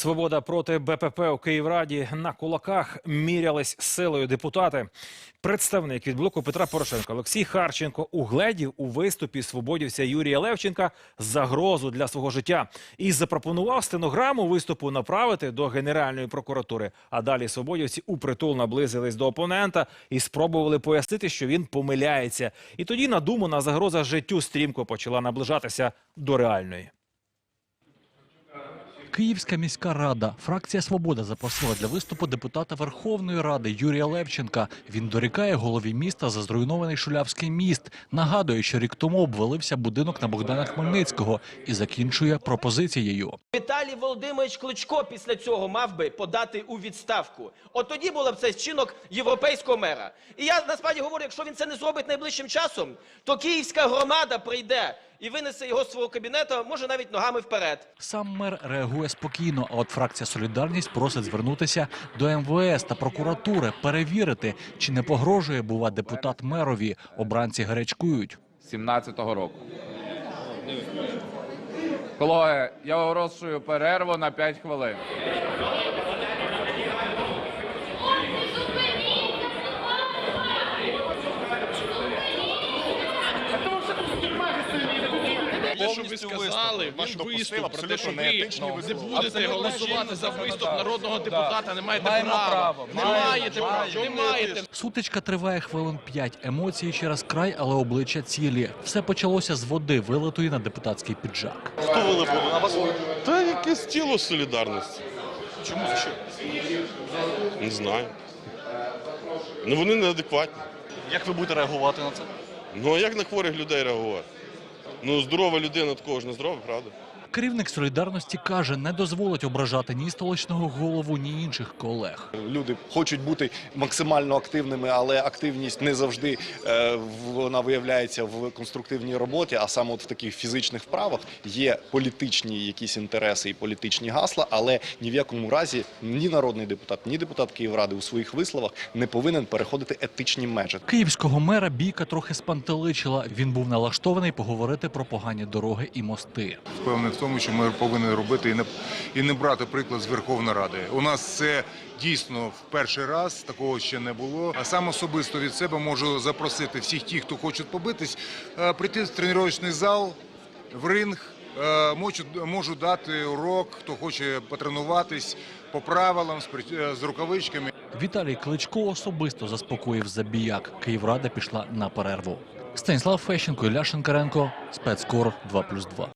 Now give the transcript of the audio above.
Свобода проти БПП у Київраді на кулаках мірялись силою депутати. Представник від блоку Петра Порошенка Олексій Харченко угледів у виступі свободівця Юрія Левченка загрозу для свого життя і запропонував стенограму виступу направити до Генеральної прокуратури. А далі свободівці упритул наблизились до опонента і спробували пояснити, що він помиляється. І тоді надумана загроза життю стрімко почала наближатися до реальної. Київська міська рада, фракція Свобода запросила для виступу депутата Верховної Ради Юрія Левченка. Він дорікає голові міста за зруйнований Шулявський міст. Нагадує, що рік тому обвалився будинок на Богдана Хмельницького і закінчує пропозицією. Віталій Володимирович Кличко після цього мав би подати у відставку. От тоді було б цей вчинок європейського мера. І я насправді говорю, якщо він це не зробить найближчим часом, то київська громада прийде і винесе його з свого кабінету, може навіть ногами вперед. Сам мер реагує спокійно. А от фракція Солідарність просить звернутися до МВС та прокуратури, перевірити, чи не погрожує бува депутат мерові. Обранці гарячкують. 17-го року. Колеги, я оголошую перерву на 5 хвилин. Те, що ви сказали, ваш виступ про те, що ви не будете голосувати за виступ народного депутата, не маєте права. Не маєте права, не маєте. Сутичка триває хвилин п'ять. Емоції через край, але обличчя цілі. Все почалося з води, вилитої на депутатський піджак. Хто вилив воду? На вас Та якесь тіло солідарності. Чому за що? Не знаю. Ну вони неадекватні. Як ви будете реагувати на це? Ну а як на хворих людей реагувати? Ну здорова людина такого ж не здорова, правда? Керівник солідарності каже, не дозволить ображати ні столичного голову, ні інших колег. Люди хочуть бути максимально активними, але активність не завжди е, вона виявляється в конструктивній роботі. А саме от в таких фізичних вправах є політичні якісь інтереси і політичні гасла, але ні в якому разі ні народний депутат, ні депутат Київради у своїх висловах не повинен переходити етичні межі. Київського мера бійка трохи спантеличила. Він був налаштований поговорити про погані дороги і мости. впевнений тому, що ми повинні робити і не і не брати приклад з Верховної Ради. У нас це дійсно в перший раз такого ще не було. А сам особисто від себе можу запросити всіх тих, хто хочуть побитись, е, прийти в тренувальний зал, в ринг. Е, Можу, можу дати урок, хто хоче потренуватись по правилам е, з рукавичками. Віталій Кличко особисто заспокоїв забіяк. Київрада пішла на перерву. Станіслав Фещенко, Ілля Шенкаренко, спецкор 2+,2.